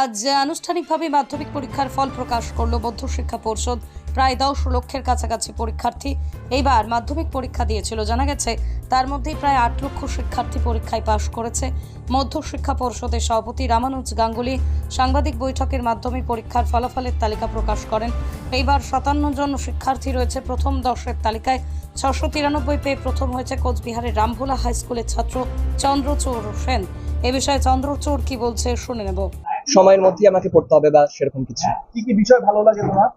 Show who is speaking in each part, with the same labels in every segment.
Speaker 1: আজ আনুষ্ঠানিকভাবে মাধ্যমিক পরীক্ষার ফল প্রকাশ করল মধ্যশিক্ষা পর্ষদ। প্রায় দশ লক্ষের কাছাকাছি পরীক্ষার্থী এইবার মাধ্যমিক পরীক্ষা দিয়েছিল। জানা গেছে, তার মধ্যেই প্রায় আট লক্ষ শিক্ষার্থী পরীক্ষায় পাশ করেছে। মধ্য শিক্ষা পর্ষদের সভাপতি রামানুজ গাঙ্গুলি সাংবাদিক বৈঠকের মাধ্যমে পরীক্ষার ফলাফলের তালিকা প্রকাশ করেন। এইবার সাতান্ন জন শিক্ষার্থী রয়েছে প্রথম দশের তালিকায়। ছশো তিরানব্বই পেয়ে প্রথম হয়েছে কোচবিহারের রামভোলা হাই স্কুলের ছাত্র চন্দ্রচৌর সেন। এ বিষয়ে চন্দ্রচৌর কি বলছে শুনে নেব।
Speaker 2: সময়ের মধ্যেই আমাকে পড়তে হবে বা সেরকম কিছু।
Speaker 3: কি কি বিষয় ভালো লাগে তোমার?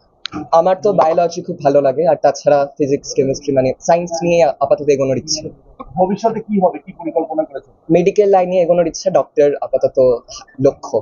Speaker 2: আমার তো বায়োলজি খুব ভালো লাগে আর তাছাড়া ফিজিক্স কেমিস্ট্রি মানে সায়েন্স নিয়ে আপাতত এগোনোর ইচ্ছে।
Speaker 3: ভবিষ্যতে কি হবে? কি পরিকল্পনা করেছ?
Speaker 2: মেডিকেল লাইনে এগোনোর ইচ্ছে ডক্টর আপাতত লক্ষ্য।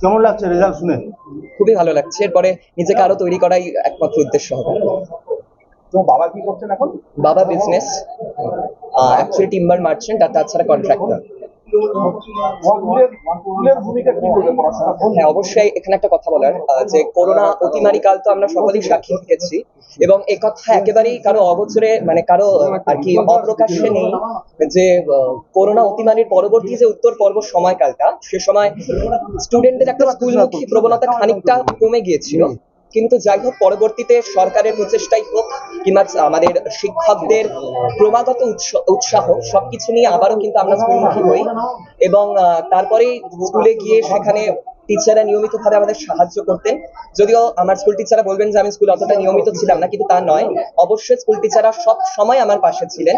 Speaker 3: কেমন লাগছে রেজাল্ট শুনে?
Speaker 2: খুবই ভালো লাগছে। এরপরে নিজেকে আরও তৈরি করাই একমাত্র উদ্দেশ্য হবে।
Speaker 3: তোমার বাবা কি করছেন এখন?
Speaker 2: বাবা বিজনেস অ্যাকচুয়ালি টিম্বার মার্চেন্ট আর তাছাড়া কন্ট্রাক্টর হ্যাঁ অবশ্যই এখানে একটা কথা বলার যে করোনা অতিমারি কাল তো আমরা সকলেই সাক্ষী থেকেছি এবং এ কথা একেবারেই কারও অগোচরে মানে কারও আর কি অপ্রকাশ্যে নেই যে করোনা অতিমারির পরবর্তী যে উত্তর পর্ব সময়কালটা, সে সময় স্টুডেন্টদের একটা স্কুলমুখী প্রবণতা খানিকটা কমে গিয়েছিল। কিন্তু যাই হোক পরবর্তীতে সরকারের প্রচেষ্টাই হোক কিংবা আমাদের শিক্ষকদের ক্রমাগত উৎস- উৎসাহ সবকিছু নিয়ে আবারও কিন্তু আমরা স্কুলমুখী হই। এবং আহ, তারপরেই স্কুলে গিয়ে সেখানে টিচাররা নিয়মিতভাবে আমাদের সাহায্য করতেন। যদিও আমার স্কুল টিচাররা বলবেন যে আমি স্কুলে অতটা নিয়মিত ছিলাম না কিন্তু তা নয়। অবশ্যই স্কুল টিচাররা সব সময় আমার পাশে ছিলেন।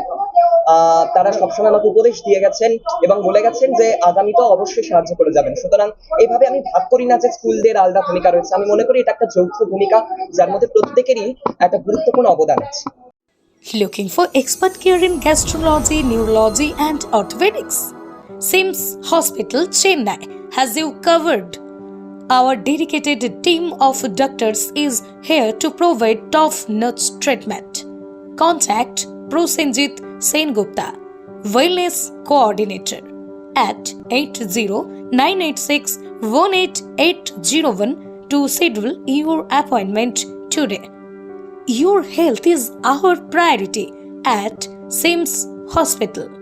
Speaker 2: তারা সবসময় আমাকে উপদেশ দিয়ে গেছেন এবং বলে গেছেন যে আগামীতেও অবশ্যই সাহায্য করে যাবেন। সুতরাং এইভাবে আমি ভাগ করি না যে স্কুলদের আলাদা ভূমিকা রয়েছে। আমি মনে করি এটা একটা যৌথ ভূমিকা যার মধ্যে প্রত্যেকেরই একটা গুরুত্বপূর্ণ অবদান আছে।
Speaker 1: Looking for expert care in gastrology, neurology, and orthopedics? Sims Hospital, Chennai has you covered. Our dedicated team of doctors is here to provide top notch treatment. Contact Prosenjit Sengupta, Wellness Coordinator at 80986 18801 to schedule your appointment today. Your health is our priority at Sims Hospital.